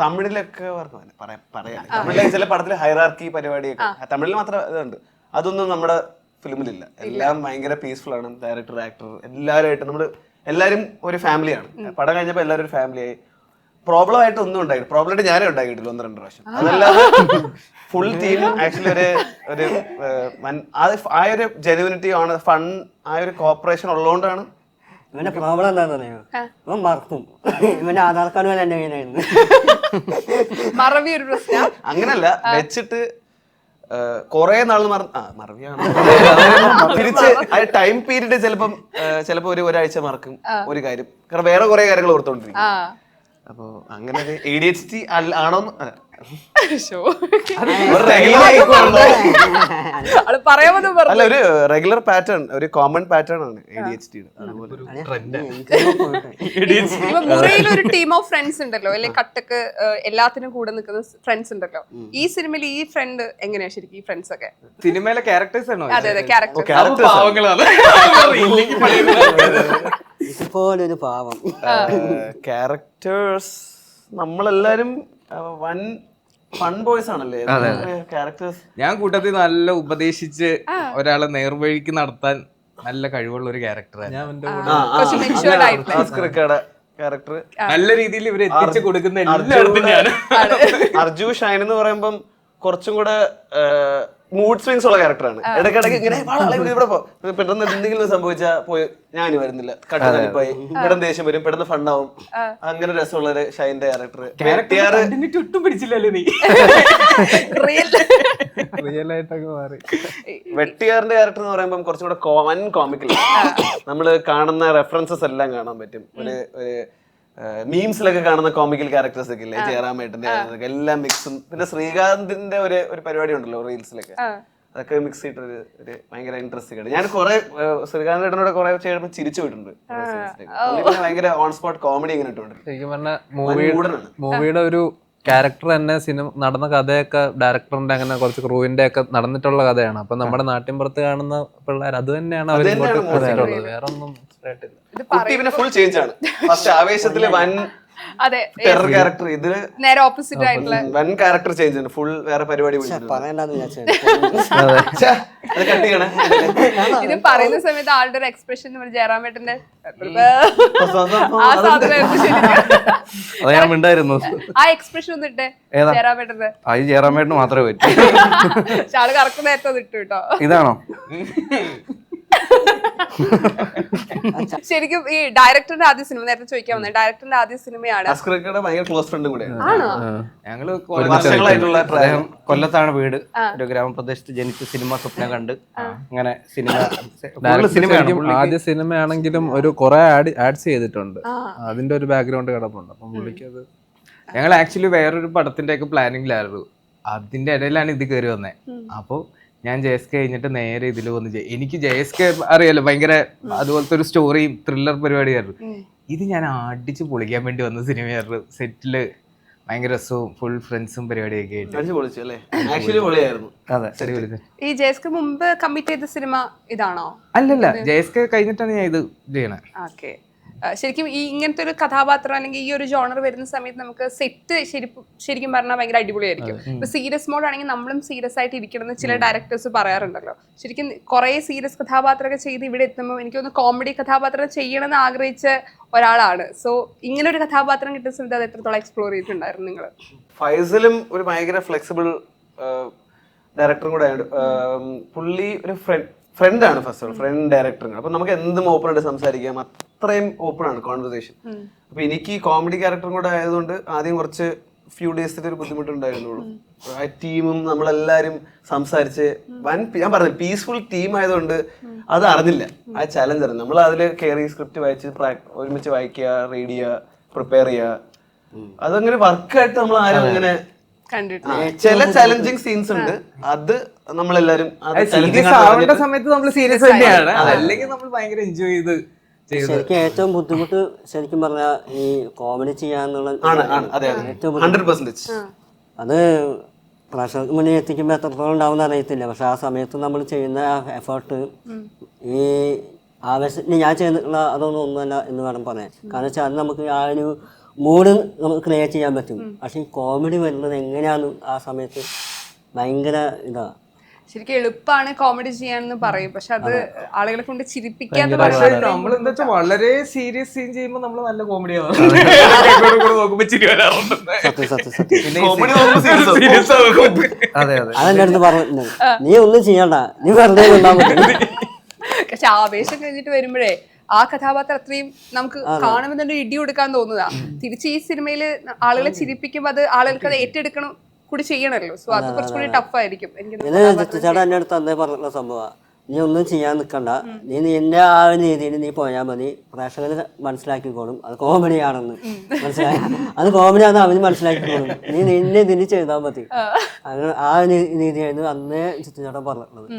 തമിഴിലൊക്കെ വർക്ക് പറയാം പറയാം തമിഴിലെ ചില പടത്തിൽ ഹൈറാർക്കി പരിപാടിയൊക്കെ. തമിഴിൽ മാത്രം ഇതുണ്ട്. അതൊന്നും നമ്മുടെ ഫിലിമിലില്ല എല്ലാം ഭയങ്കര പീസ്ഫുൾ ആണ്. ഡയറക്ടർ ആക്ടർ എല്ലാവരുമായിട്ട് നമ്മൾ എല്ലാവരും ഒരു ഫാമിലിയാണ് പടം കഴിഞ്ഞപ്പോൾ എല്ലാവരും ഒരു ഫാമിലിയായി പ്രോബ്ലം ആയിട്ട് ഒന്നും ഉണ്ടായിട്ട് പ്രോബ്ലം ആയിട്ട് ഞാനേ ഉണ്ടാക്കിയിട്ടില്ല ഒന്ന് രണ്ട് പ്രാവശ്യം. അതല്ലാതെ ഫുൾ തീം ആക്ച്വലി ഒരു ഒരു ആ ഒരു ജെനുവിനിറ്റി ആണ് ഫൺ ആ ഒരു കോപ്പറേഷൻ ഉള്ളതുകൊണ്ടാണ്.
ഇവന്റെ പ്രോബ്ലം എന്താണെന്നറിയോ ഇവൻ മറക്കും. ഇവന്റെ ആധാർ കാർഡ് പോലെ എന്റെ കയ്യിലായിരുന്നു.
മറവി ഒരു പ്രശ്നം.
അങ്ങനല്ല വെച്ചിട്ട് കൊറേ നാൾ മറ ആ മറവിയാണ്. തിരിച്ച് ആ ടൈം പീരീഡ് ചിലപ്പം ചിലപ്പോ ഒരു ഒരാഴ്ച മറക്കും ഒരു കാര്യം. കാരണം വേറെ കുറെ കാര്യങ്ങൾ ഓർത്തോണ്ടിരിക്കും.
ആ
അപ്പോ അങ്ങനെ എ ഡി എച്ച് ടി ആണോ അല്ല. ഒരു regular ആയിക്കോളും.
ആൾ പറയാമെന്ന് പറഞ്ഞു
അല്ല ഒരു റെഗുലർ പാറ്റേൺ ഒരു കോമൺ പാറ്റേൺ ആണ് എ ഡി എച്ച് ടി അതുപോലെ.
ഇപ്പൊ മുറിയിൽ ഒരു ടീം ഓഫ് ഫ്രണ്ട്സ് ഉണ്ടല്ലോ അല്ലെ? കട്ടക്ക് എല്ലാത്തിനും കൂടെ നിൽക്കുന്ന ഫ്രണ്ട്സ് ഉണ്ടല്ലോ. ഈ സിനിമയിൽ ഈ ഫ്രണ്ട് എങ്ങനെയാ ശരിക്കും ഈ ഫ്രണ്ട്സ് ഒക്കെ?
സിനിമയിലെ ക്യാരക്ടേഴ്സ് ആണോ?
അതെ അതെ ക്യാരക്ടർ
ഇതുപോലൊരു പാവം.
ക്യാരക്ടേഴ്സ് നമ്മളെല്ലാരും വൻ ഫൺ ബോയ്സ് ആണല്ലേ? ക്യാരക്ടേഴ്സ്
ഞാൻ കൂട്ടത്തിൽ നല്ല ഉപദേശിച്ച് ഒരാളെ നേർവഴിക്ക് നടത്താൻ നല്ല കഴിവുള്ള ഒരു ക്യാരക്ടറാണ്
ക്യാരക്ടർ
നല്ല രീതിയിൽ ഇവർ എത്തിച്ചു കൊടുക്കുന്ന എല്ലായിടത്തും ഞാൻ.
അർജു ഷൈൻ എന്ന് പറയുമ്പം കുറച്ചും കൂടെ മൂഡ് സ്വിങ്സ് ഉള്ള ക്യാരക്ടറാണ് ഇടയ്ക്കിടയ്ക്ക് ഇങ്ങനെ "വാ, ആളെ ഇവിടെ പോ. പെട്ടെന്ന് എന്തെങ്കിലും സംഭവിച്ചാൽ പോയി ഞാൻ വരുന്നില്ല. കട്ടിപ്പോയി പെട്ടെന്ന് ദേഷ്യം വരും പെട്ടെന്ന് ഫണ്ണാവും അങ്ങനെ രസമുള്ള ഒരു ഷൈന്റെ ക്യാരക്ടർ
ഒട്ടും പിടിച്ചില്ലല്ലേ നീ.
റിയൽ
റിയൽ ആയിട്ടൊക്കെ മാറി.
വെട്ടിയാറിന്റെ ക്യാരക്ടർ എന്ന് പറയുമ്പോൾ കുറച്ചും കൂടെ കോമൺ കോമിക്കൽ നമ്മൾ കാണുന്ന റെഫറൻസസ് എല്ലാം കാണാൻ പറ്റും. ഒരു ഒരു മീംസിലൊക്കെ കാണുന്ന കോമിക്കൽ ക്യാരക്ടേഴ്സ് ഒക്കെ ഇല്ലേ? ജയറാമേട്ടന്റെ എല്ലാം മിക്സും പിന്നെ ശ്രീകാന്തിന്റെ ഒരു ഒരു പരിപാടി ഉണ്ടല്ലോ റീൽസിലൊക്കെ അതൊക്കെ മിക്സ് ചെയ്തിട്ടൊരു ഒരു ഭയങ്കര ഇൻട്രസ്റ്റിംഗ് ആണ് ഞാൻ കുറെ ശ്രീകാന്ത് ഏട്ടനോട് കുറെ ചെയ്യുമ്പോൾ ചിരിച്ചു പോയിട്ടുണ്ട് ഭയങ്കര ഓൺ സ്പോട്ട് കോമഡി ഇങ്ങനെ ഇട്ടുണ്ട്
മൂവിയുടെ ഒരു ക്യാരക്ടർ തന്നെ സിനിമ നടന്ന കഥയൊക്കെ ഡയറക്ടറിന്റെ അങ്ങനെ കുറച്ച് ക്രൂവിന്റെ ഒക്കെ നടന്നിട്ടുള്ള കഥയാണ്. അപ്പൊ നമ്മുടെ നാട്ടിൻപുറത്ത് കാണുന്ന പിള്ളേർ അത് തന്നെയാണ് അവർ ഇങ്ങോട്ട് വേറെ ഒന്നും
ഫുൾ ചേഞ്ച് ആണ്. ഫസ്റ്റ് ആവേശത്തിൽ വൻ
അതെ
ടെറർ ക്യാരക്ടർ ഇതിൽ
നേരെ ഓപ്പോസിറ്റ് ആയിട്ടുള്ള
വൻ ക്യാരക്ടർ ചേഞ്ച് ആണ്. ഫുൾ വേറെ പരിപാടി
ഇത് പറയുന്ന സമയത്ത് ആളുടെ ഒരു എക്സ്പ്രഷൻ ജയറാമേട്ടന്റെ ആ
ഞാൻ ഉണ്ടായിരുന്നു
ആ എക്സ്പ്രഷൻ ഒന്ന് ഇട്ടേ? ജയറാമേട്ടന്റെ
അത് ജയറാമേട്ടിന് മാത്രമേ പറ്റൂ.
പക്ഷെ ആൾ കറക്കുന്ന നേരത്തെ അത് ഇട്ടു കേട്ടോ.
ഇതാണോ?
ശരിക്കും ഈ ഡയറക്ടറിന്റെ ആദ്യ സിനിമ നേരത്തെ ചോദിക്കാൻ വന്നത് ഡയറക്ടറിന്റെ ആദ്യ സിനിമയാണ്.
അസ്കറിക്കയുടെ ഭയങ്കര ക്ലോസ് ഫ്രണ്ട് കൂടെയാണ്.
ആണോ?
ഞങ്ങൾ
വർഷങ്ങളായിട്ടുള്ള
അദ്ദേഹം കൊല്ലത്താണ് വീട്. ഒരു ഗ്രാമപ്രദേശത്ത് ജനിച്ച് സിനിമ സ്വപ്നം കണ്ട് അങ്ങനെ സിനിമ സിനിമയാണ്
ആദ്യ സിനിമയാണെങ്കിലും ഒരു കുറെ ആഡ്സ് ചെയ്തിട്ടുണ്ട്. അതിന്റെ ഒരു ബാക്ക്ഗ്രൗണ്ട് കിടപ്പുണ്ട്. അപ്പം പുള്ളിക്ക് അത്
ഞങ്ങൾ ആക്ച്വലി വേറൊരു പടത്തിന്റെ ഒക്കെ പ്ലാനിങ്ങിലായിരുന്നു അതിന്റെ ഇടയിലാണ് ഇത് കയറി വന്നേ. അപ്പോ ഞാൻ ജെ എസ് കെ കഴിഞ്ഞിട്ട് നേരെ ഇതിൽ വന്ന് ജെ- എനിക്ക് ജയസ് കെ അറിയാലോ ഭയങ്കര അതുപോലത്തെ ഒരു സ്റ്റോറിയും ത്രില്ലർ പരിപാടിയായിരുന്നു. ഇത് ഞാൻ അടിച്ച് പൊളിക്കാൻ വേണ്ടി വന്ന സിനിമയായിരുന്നു. സെറ്റിൽ ഭയങ്കര രസവും ഫുൾ ഫ്രണ്ട്സും പരിപാടിയൊക്കെ ആയിട്ട്.
അടിച്ച് പൊളിച്ചു അല്ലേ? ആക്ച്വലി പൊളിയായിരുന്നു.
അതെ
അടിപൊളി.
ഈ ജയസ്ക്ക് മുമ്പ് കമ്മിറ്റ് ചെയ്ത സിനിമ ഇതാണോ?
അല്ലല്ല ജയസ് കെ കഴിഞ്ഞിട്ടാണ് ഞാൻ ഇത് ചെയ്യണേ.
ഓക്കെ ശരിക്കും ഈ ഇങ്ങനത്തെ ഒരു കഥാപാത്രം അല്ലെങ്കിൽ ഈ ഒരു ജോണർ വരുന്ന സമയത്ത് നമുക്ക് സെറ്റ് ശരിക്കും പറഞ്ഞാൽ ഭയങ്കര അടിപൊളിയായിരിക്കും. ഇപ്പൊ സീരിയസ് മോഡ് ആണെങ്കിൽ നമ്മളും സീരിയസ് ആയിട്ട് ഇരിക്കണം എന്ന് ചില ഡയറക്ടേഴ്സ് പറയാറുണ്ടല്ലോ. ശരിക്കും കുറെ സീരിയസ് കഥാപാത്രമൊക്കെ ചെയ്ത് ഇവിടെ എത്തുമ്പോൾ എനിക്ക് തോന്നുന്നു കോമഡി കഥാപാത്രം ചെയ്യണമെന്ന് ആഗ്രഹിച്ച ഒരാളാണ്. സോ ഇങ്ങനെ ഒരു കഥാപാത്രം കിട്ടുന്ന സമയത്ത് അത് എത്രത്തോളം എക്സ്പ്ലോർ ചെയ്തിട്ടുണ്ടായിരുന്നു നിങ്ങൾ
ഫൈസലും ഒരു ഭയങ്കര ഫ്ലെക്സിബിൾ ഡയറക്ടറും കൂടെ പുള്ളി ഒരു ഫ്രണ്ട് ഫ്രണ്ടാണ് ഫസ്റ്റ് ഓൾ ഫ്രണ്ട് ഡയറക്ടറും അപ്പൊ നമുക്ക് എന്തും ഓപ്പൺ ആയിട്ട് സംസാരിക്കാം. അത്രയും ഓപ്പൺ ആണ് കോൺവെർസേഷൻ അപ്പൊ എനിക്ക് കോമഡി ക്യാരക്ടറും കൂടെ ആയതുകൊണ്ട് ആദ്യം കുറച്ച് ഫ്യൂ ഡേയ്സിന്റെ ഒരു ബുദ്ധിമുട്ടുണ്ടായിരുന്നുള്ളൂ. ആ ടീമും നമ്മളെല്ലാരും സംസാരിച്ച് വൻ ഞാൻ പറഞ്ഞു പീസ്ഫുൾ ടീം ആയതുകൊണ്ട് അത് അറിഞ്ഞില്ല. ആ ചലഞ്ച് അറിഞ്ഞു നമ്മൾ അതിൽ കയറി സ്ക്രിപ്റ്റ് വായിച്ച് ഒരുമിച്ച് വായിക്കുക റീഡ് ചെയ്യുക പ്രിപ്പയർ ചെയ്യുക. അതങ്ങനെ വർക്കായിട്ട് നമ്മൾ ആരും അങ്ങനെ ചില ചലഞ്ചിങ് സീൻസ് ഉണ്ട്. അത് നമ്മളെല്ലാരും
സീരിയസ് ആവേണ്ട സമയത്ത് നമ്മൾ സീരിയസ് തന്നെയാണ്. അല്ലെങ്കിൽ നമ്മൾ ഭയങ്കര എൻജോയ് ചെയ്ത് ചെയ്ത്
ശരിക്കും ഏറ്റവും ബുദ്ധിമുട്ട് ശരിക്കും പറഞ്ഞാൽ ഈ കോമഡി ചെയ്യാന്നുള്ള
അതെ
പ്രേക്ഷകർക്ക് മുന്നിൽ എത്തിക്കുമ്പോൾ എത്രത്തോളം ഉണ്ടാവും അറിയത്തില്ല. പക്ഷെ ആ സമയത്ത് നമ്മൾ ചെയ്യുന്ന എഫേർട്ട് ഈ ആവേശത്തിന് ഞാൻ ചെയ്തിട്ടുള്ള അതൊന്നും ഒന്നുമല്ല എന്ന് വേണം പറയാൻ. കാരണം വെച്ചാൽ അത് നമുക്ക് ആ ഒരു മൂഡ് നമുക്ക് ക്രിയേറ്റ് ചെയ്യാൻ പറ്റും. പക്ഷെ ഈ കോമഡി വരുന്നത് എങ്ങനെയാണ് ആ സമയത്ത് ഭയങ്കര ഇതാ.
ശരിക്കും എളുപ്പമാണ് കോമഡി ചെയ്യാനെന്ന് പറയും. പക്ഷെ അത് ആളുകളെ കൊണ്ട് ചിരിപ്പിക്കാത്ത
പക്ഷെ
പരിപാടി
നമ്മൾ എന്താ വെച്ചാൽ വളരെ സീരിയസ് സീൻ ചെയ്യുമ്പോൾ നമ്മൾ നല്ല
കോമഡി നീ ഒന്നും ചെയ്യണ്ട. നീ വെറുതെ
പക്ഷെ ആവേശം കഴിഞ്ഞിട്ട് വരുമ്പോഴേ ആ കഥാപാത്രം അത്രയും നമുക്ക് കാണുമ്പോൾ തന്നെ ഒരു ഇടി കൊടുക്കാൻ തോന്നുക തിരിച്ച് ഈ സിനിമയിൽ ആളുകളെ ചിരിപ്പിക്കുമ്പോൾ അത് ആളുകൾക്ക് അത് ഏറ്റെടുക്കണം കൂടി ചെയ്യണല്ലോ. സോ അത് കുറച്ചുകൂടി ടഫ് ആയിരിക്കും. എനിക്ക്
ജിത്തുചേട്ടൻ എന്റെ അടുത്ത് അന്നേ പറഞ്ഞിട്ടുള്ള സംഭവമാണ് നീ ഒന്നും ചെയ്യാൻ നിൽക്കണ്ട നീ നിന്റെ ആ ഒരു രീതിയിൽ നീ പോയാൽ മതി. പ്രേക്ഷകർ മനസ്സിലാക്കിക്കോളും അത് കോമഡി ആണെന്ന്. മനസ്സിലായി? അത് കോമഡി കോമഡിയാണെന്ന് അവന് മനസ്സിലാക്കിക്കോളും നീ നിന്നെ ഇതിന് ചെയ്താൽ മതി. അങ്ങനെ ആ ഒരു രീതിയായിരുന്നു അന്നേ ജിത്തുചേട്ടൻ പറഞ്ഞിട്ടുള്ളത്.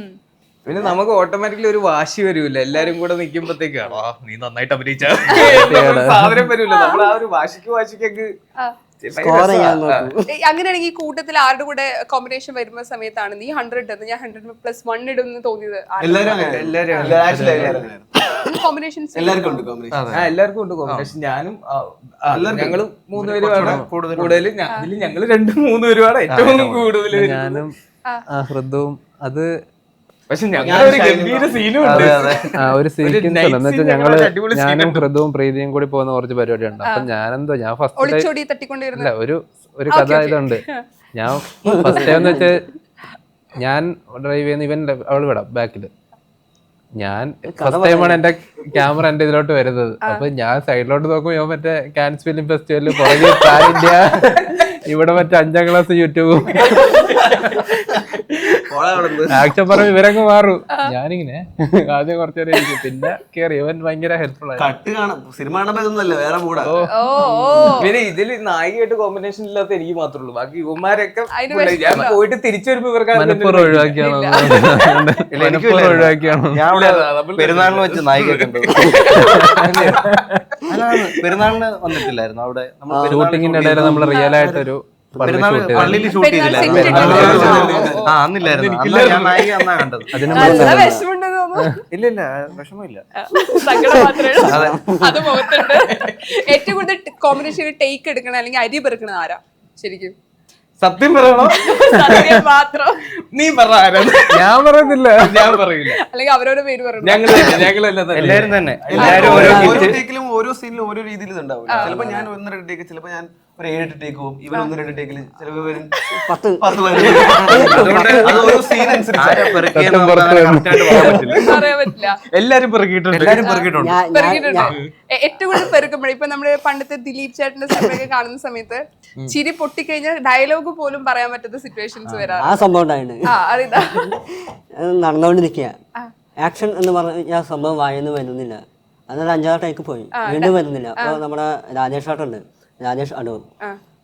പിന്നെ നമുക്ക് ഓട്ടോമാറ്റിക്കലി ഒരു വാശി വരൂല എല്ലാരും കൂടെ നിക്കുമ്പോഴത്തേക്കാണോ നീ നന്നായിട്ട് അഭിനയിച്ചാൽ സാധനം വരൂല നമ്മൾ ആ ഒരു വാശിക്ക് വാശിക്കൊക്കെ
അങ്ങനെയാണെങ്കിൽ കൂട്ടത്തിൽ ആരുടെ കൂടെ കോമ്പിനേഷൻ വരുന്ന സമയത്താണ് നീ ഹൺഡ്രഡ് ഇടുന്നത്? ഞാൻ ഹൺഡ്രഡ് പ്ലസ് വൺ ഇടുമെന്ന് തോന്നിയത് കോമ്പിനേഷൻസ്
എല്ലാവർക്കും ഉണ്ട് കോമ്പിനേഷൻ
എല്ലാവർക്കും ഉണ്ട് കോമ്പിനേഷൻ ഞാനും ഞങ്ങൾ മൂന്നുപേരുമാണ് കൂടുതൽ ഇതിൽ ഞങ്ങൾ രണ്ട് മൂന്ന് പേരുമാണ് ഏറ്റവും കൂടുതൽ
ഞാനും ഹൃദവും. അത്
പക്ഷെ ഞങ്ങൾ ഒരു ഗംഭീര സീനും ഉണ്ട്.
ഒരു
ഞങ്ങൾ
ഞാനും. ഹൃദവും പ്രീതിയും കൂടി പോകുന്ന കുറച്ച് പരിപാടി ഉണ്ട് അപ്പൊ ഞാനെന്തോ ഞാൻ ഫസ്റ്റ് ഒരു ഒരു കഥ ഇതുണ്ട്. ഞാൻ ഫസ്റ്റ് ടൈം എന്ന് വെച്ചാൽ ഞാൻ ഡ്രൈവ് ചെയ്യുന്ന ഇവൻ അവൾ വിടാം ബാക്കിൽ ഞാൻ ഫസ്റ്റ് ടൈമാണ് എന്റെ ക്യാമറ എന്റെ ഇതിലോട്ട് വരുന്നത്. അപ്പൊ ഞാൻ സൈഡിലോട്ട് നോക്കുമ്പോ ഞാൻ മറ്റേ കാൻസ് ഫിലിം ഫെസ്റ്റിവലിൽ പുറകെ പാൻ ഇന്ത്യ ഇവിടെ മറ്റേ അഞ്ചാം ക്ലാസ് യൂട്യൂബും. ആക്ഷൻ പറഞ്ഞ ഇവരങ്ങ് മാറും. ഞാനിങ്ങനെ ആദ്യം കുറച്ചു നേരം ഇരിക്കും. പിന്നെ കേറി ഇവൻ ഭയങ്കര ഹെൽപ്ഫുൾ ആയി
കട്ട് കാണാം. സിനിമ കാണുമ്പോ ഇതൊന്നുമല്ല വേറെ മൂടാ
ഓ. ഓ
പിന്നെ ഇതിൽ നായികയായിട്ട് കോമ്പിനേഷൻ ഇല്ലാത്ത എനിക്ക് മാത്രമേ ഉള്ളൂ. ബാക്കി ഇവന്മാരൊക്കെ ആയി. ഞാൻ പോയിട്ട് തിരിച്ചു വരുമ്പോ ഇവർക്ക്
ഒഴിവാക്കിയാണോ? ഒഴിവാക്കിയാണോ?
ഞാൻ അവിടെ
ഇല്ല,
പെരുന്നാളിന് വെച്ച് നായികയൊക്കെ പെരുന്നാളിന് വന്നിട്ടില്ലായിരുന്നു. അവിടെ
ഷൂട്ടിങ്ങിന്റെ ഇടയിൽ നമ്മൾ റിയൽ ആയിട്ടൊരു.
പള്ളിയിൽ ഷൂട്ട് ചെയ്തില്ലായിരുന്നു. ആ അന്നില്ലായിരുന്നു അന്ന് ഞാൻ നായിക അന്നാ കണ്ടത്. ഇല്ല ഇല്ല.
അത്. മുഖത്തുണ്ട്. ഏറ്റവും കൂടുതൽ കോമ്പിനേഷൻ ടേക്ക് എടുക്കണ അല്ലെങ്കിൽ അരി പെറുക്കണ ആരാ? ശരിക്കും.
സത്യം പറയണോ?
മാത്രം.
നീ പറ
ഞാൻ പറയുന്നില്ല.
ഞാൻ പറയില്ല.
അല്ലെങ്കിൽ അവരവരുടെ പേര് പറയണം?
ഞങ്ങൾ
എല്ലാരും തന്നെ. എല്ലാരും ഓരോ
ഓരോ ടേക്കിലും ഓരോ സീനിലും ഓരോ രീതിയിൽ ഉണ്ടാവും ചിലപ്പോ ഞാൻ ഒന്ന് രണ്ട് ടേക്ക് ചിലപ്പോ ഞാൻ ഒരു ഏഴെട്ട് ടേക്ക് പോകും ഇവൻ ഒന്ന് രണ്ട് ടേക്കിൽ
പത്ത്.
പത്ത്
എല്ലാരും
ഏറ്റവും കൂടുതൽ ഇപ്പൊ നമ്മൾ പണ്ടത്തെ ദിലീപ് ചേട്ടന്റെ സിനിമയൊക്കെ കാണുന്ന സമയത്ത് ചിരി പൊട്ടിക്കഴിഞ്ഞാൽ ഡയലോഗ് പോലും പറയാൻ പറ്റാത്ത സിറ്റുവേഷൻസ് വരാം
ആ സംഭവം നടന്നുകൊണ്ടിരിക്കുക ആക്ഷൻ എന്ന് പറഞ്ഞ സംഭവം വായന്ന് വരുന്നില്ല. അന്നൊരു അഞ്ചാറ് ടൈക്ക് പോയി. വീണ്ടും വരുന്നില്ല. അപ്പൊ നമ്മുടെ രാജേഷ് ഏട്ടുണ്ട് രാജേഷ് അടൂർ.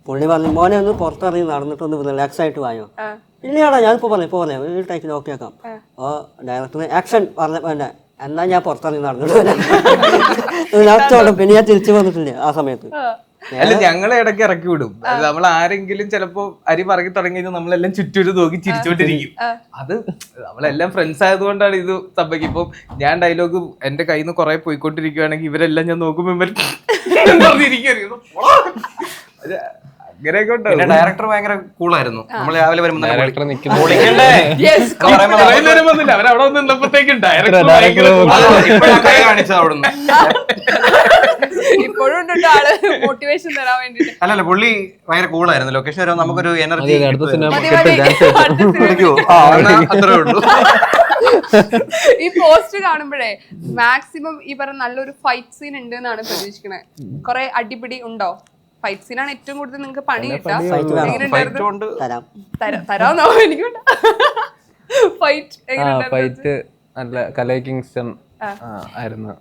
പുള്ളി പറഞ്ഞു മോനെ ഒന്ന് പുറത്തിറങ്ങി നടന്നിട്ടൊന്ന് റിലാക്സ് ആയിട്ട് വായോ. ഇല്ലയാടാ ഞാൻ പറഞ്ഞു ഇപ്പോൾ പറഞ്ഞു ഒരു ടൈക്കിൽ ഓക്കെ ആക്കാം ഓ ഡയറക്ടർ ആക്ഷൻ പറഞ്ഞ വേണ്ട എന്നാ ഞാൻ പുറത്തിറങ്ങി നടന്നിട്ട് പിന്നെ ഞാൻ തിരിച്ചു വന്നിട്ടില്ല ആ സമയത്ത്.
അല്ല ഞങ്ങളെ ഇടയ്ക്ക് ഇറക്കി വിടും. നമ്മൾ ആരെങ്കിലും ചിലപ്പോ അരി പറക്കി തുടങ്ങി നമ്മളെല്ലാം ചുറ്റൂര് നോക്കി ചിരിച്ചോണ്ടിരിക്കും. അത് നമ്മളെല്ലാം ഫ്രണ്ട്സ് ആയതുകൊണ്ടാണ് ഇത് സംഭവിക്കും ഇപ്പം ഞാൻ ഡയലോഗ് എന്റെ കയ്യിൽ നിന്ന് കുറെ പോയിക്കൊണ്ടിരിക്കുവാണെങ്കിൽ ഇവരെല്ലാം ഞാൻ നോക്കുമ്പോ ഇവർ പറഞ്ഞിരിക്കും അങ്ങനെയൊക്കെ
പിന്നെ
ഉണ്ടാവും
ഡയറക്ടർ ഭയങ്കര കൂളായിരുന്നു നമ്മൾ രാവിലെ വരുമ്പോൾ ഇപ്പഴാ
മോട്ടിവേഷൻ തരാൻ
അല്ലല്ല പുള്ളി ഭയങ്കര കൂളായിരുന്നു ലൊക്കേഷൻ വരുമ്പോൾ നമുക്കൊരു എനർജി. അത്രേ ഉള്ളൂ.
ഈ പോസ്റ്റ് കാണുമ്പോഴേ മാക്സിമം ഈ പറഞ്ഞ നല്ലൊരു ഫൈറ്റ് സീൻ ഉണ്ട് എന്നാണ് പ്രതീക്ഷിക്കണേ. കൊറേ അടിപിടി ഉണ്ടോ? ഫൈറ്റ് സീനാണ് ഏറ്റവും കൂടുതൽ നിങ്ങൾക്ക് പണി കിട്ടാ എങ്ങനെ
ഫൈറ്റ് കൊണ്ട്
തരാം.
തരാ- തരാന്നോ എനിക്ക് ഫൈറ്റ്
ഫൈറ്റ് നല്ല കലൈ കിങ്സ്റ്റൺ ആയിരുന്നു.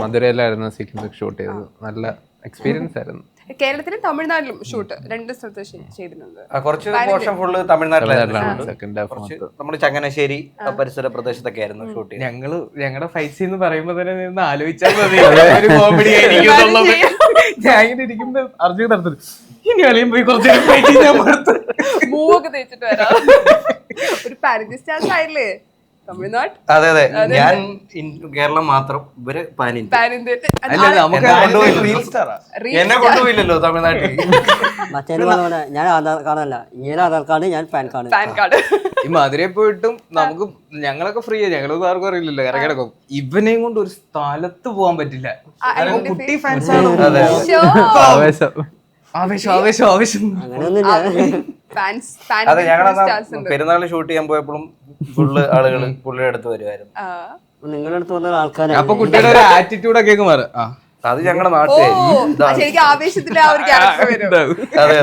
മധുരയിലായിരുന്നു സീക്വൻസ് ഷൂട്ട് ചെയ്തത്. നല്ല എക്സ്പീരിയൻസ് ആയിരുന്നു.
കേരളത്തിലും തമിഴ്നാട്ടിലും ഷൂട്ട് രണ്ട് സ്ഥലത്ത് ചെയ്തിട്ടുണ്ട്.
കുറച്ച് പോർഷൻ ഫുള്ള് തമിഴ്നാട്ടിലായിരുന്നു നമ്മൾ ചങ്ങനാശ്ശേരി പരിസര പ്രദേശത്തൊക്കെ ആയിരുന്നു ഷൂട്ട് ചെയ്തത്.
ഞങ്ങൾ ഞങ്ങളുടെ ഫൈറ്റ് സീൻ എന്ന് പറയുമ്പോ തന്നെ നിന്ന് ആലോചിച്ചാൽ മതി. ഒരു കോമഡി ആയിരിക്കും ഞാൻ ഇങ്ങനെ ഇരിക്കുമ്പോ അർജുൻ നടത്തുന്നു ഇനി അളിയും പോയി കുറച്ച് ഫൈറ്റ് ഞാൻ മടുത്തു
മൂവ് ഒക്കെ തേച്ചിട്ട് വരാം. ഒരു പാരന്റി സ്റ്റാർസ് ആയില്ലേ തമിഴ്നാട്.
അതെ അതെ. ഞാൻ കേരളം മാത്രം. ഇവർ പാൻ ഇന്ത്യ.
അല്ല നമുക്ക്
എന്നെ കൊണ്ടുപോയില്ലല്ലോ. തമിഴ്നാട്ടിൽ
പോലെ ഞാൻ ആധാർ കാർഡല്ല ഇങ്ങനെ ആധാർ കാർഡ് ഞാൻ പാൻ കാർഡ്
പാൻ കാർഡ്
ഈ മധുരയിൽ പോയിട്ടും നമുക്ക് ഞങ്ങളൊക്കെ ഫ്രീ ഞങ്ങളൊന്നും ആർക്കും അറിയില്ലല്ലോ. ഇറങ്ങിടക്കും ഇവനെയും കൊണ്ട് ഒരു സ്ഥലത്ത് പോകാൻ പറ്റില്ല. കുട്ടി ഫാൻസ് ആണ്.
ആവേശം
ആവേശം ആവേശം ആവേശം
അങ്ങനെയൊന്നുമില്ല.
ഫാൻസ്
അതെ ഞങ്ങളന്ന്
സ്റ്റാർസ്
പെരുന്നാൾ ഷൂട്ട് ചെയ്യാൻ പോയപ്പോഴും ഫുള്ള് ആളുകൾ പുള്ളിയുടെ അടുത്ത് വരുമായിരുന്നു.
നിങ്ങളുടെ അടുത്ത് വന്ന ആൾക്കാരെ
അപ്പൊ കുട്ടിയുടെ ഒരു ആറ്റിറ്റ്യൂഡ് ഒക്കെ മാറും. ആ.
അത് ഞങ്ങളുടെ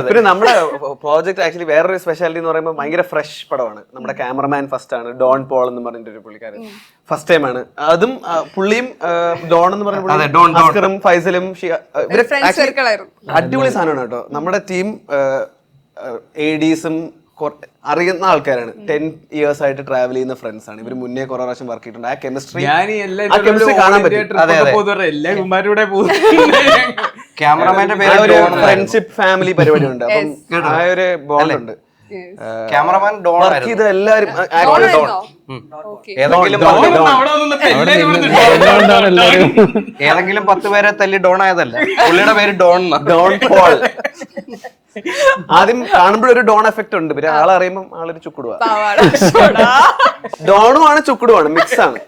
പിന്നെ നമ്മുടെ പ്രോജക്റ്റ് ആക്ച്വലി വേറൊരു സ്പെഷ്യാലിറ്റി എന്ന് പറയുമ്പോൾ ഭയങ്കര ഫ്രഷ് പടമാണ്. നമ്മുടെ ക്യാമറമാൻ ഫസ്റ്റ് ആണ് ഡോൺ പോൾ എന്ന് പറഞ്ഞിട്ട് ഒരു പുള്ളിക്കാരൻ. ഫസ്റ്റ് ടൈം ആണ്. അതും പുള്ളിയും ഡോൺ എന്ന് പറഞ്ഞ. അസ്കറും ഫൈസലും അടിപൊളി സാധനമാണ് കേട്ടോ. നമ്മുടെ ടീം എ ഡീസും അറിയുന്ന ആൾക്കാരാണ്. ടെൻ ഇയേഴ്സ് ആയിട്ട് ട്രാവൽ ചെയ്യുന്ന ഫ്രണ്ട്സ് ആണ്. ഇവർ മുന്നേ കുറെ പ്രാവശ്യം വർക്ക് ചെയ്തിട്ടുണ്ട്. ആ കെമിസ്ട്രി ആ കെമിസ്ട്രി കാണാൻ പറ്റും.
അതെ, അതെ.
എല്ലാ കുമാരുടെ പോകും
ക്യാമറമാന്റെ പേര്
ഫ്രണ്ട്ഷിപ്പ് ഫാമിലി പരിപാടി ഉണ്ട് അപ്പം ആ ഒരു ബോണ്ട് ഉണ്ട്.
ക്യാമറമാൻ ഡോൺ
ഇത്
എല്ലാവരും
ഏതെങ്കിലും പത്ത് പേരെ തല്ലി ഡോൺ ആയതല്ല. പുള്ളിയുടെ പേര് ഡോൺ.
ഡോൺ പോൾ ആദ്യം കാണുമ്പോഴൊരു ഒരു ഡോൺ എഫക്ട് ഉണ്ട്. പിന്നെ ആളറിയുമ്പോൾ ആളൊരു ചുക്കുടുവാ. ഡോണും ആണ് ചുക്കുടുവാണ് മിക്സ് ആണ്.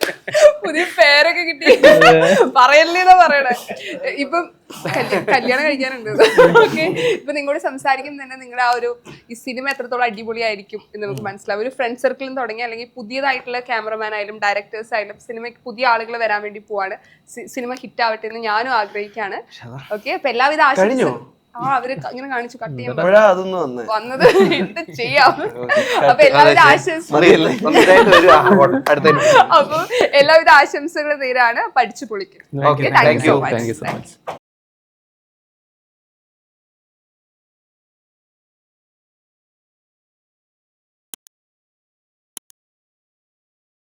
പുതിയ പേരൊക്കെ കിട്ടി. പറയല്ലേന്നാ പറയണേ. ഇപ്പം കല്യ- കല്യാണം കഴിക്കാനുണ്ട്. ഓക്കെ ഇപ്പൊ നിങ്ങളോട് സംസാരിക്കുമ്പോൾ തന്നെ നിങ്ങളുടെ ആ ഒരു ഈ സിനിമ എത്രത്തോളം അടിപൊളിയായിരിക്കും എന്ന് നമുക്ക് മനസ്സിലാവും. ഒരു ഫ്രണ്ട് സർക്കിളും തുടങ്ങി അല്ലെങ്കിൽ പുതിയതായിട്ടുള്ള ക്യാമറമാൻ ആയാലും ഡയറക്ടേഴ്സ് ആയാലും സിനിമയ്ക്ക് പുതിയ ആളുകൾ വരാൻ വേണ്ടി പോവാണ്. സിനിമ ഹിറ്റ് ആവട്ടെ എന്ന് ഞാനും ആഗ്രഹിക്കുകയാണ് ഓക്കെ അപ്പൊ എല്ലാവിധ ആശംസ ആ അവർ ഇങ്ങനെ കാണിച്ചു കട്ട് ചെയ്യാൻ വന്നത്? എന്ത് ചെയ്യാം? അപ്പൊ എല്ലാവിധ ആശംസ
മതിയല്ലേ? വരും. ആ, പോട്ടെ. അടുത്തതിന്.
അപ്പൊ എല്ലാവിധ ആശംസകൾ നേരാണ്. പഠിച്ചു പൊളിക്കും.
Okay,
thank you so
thank you
much
so much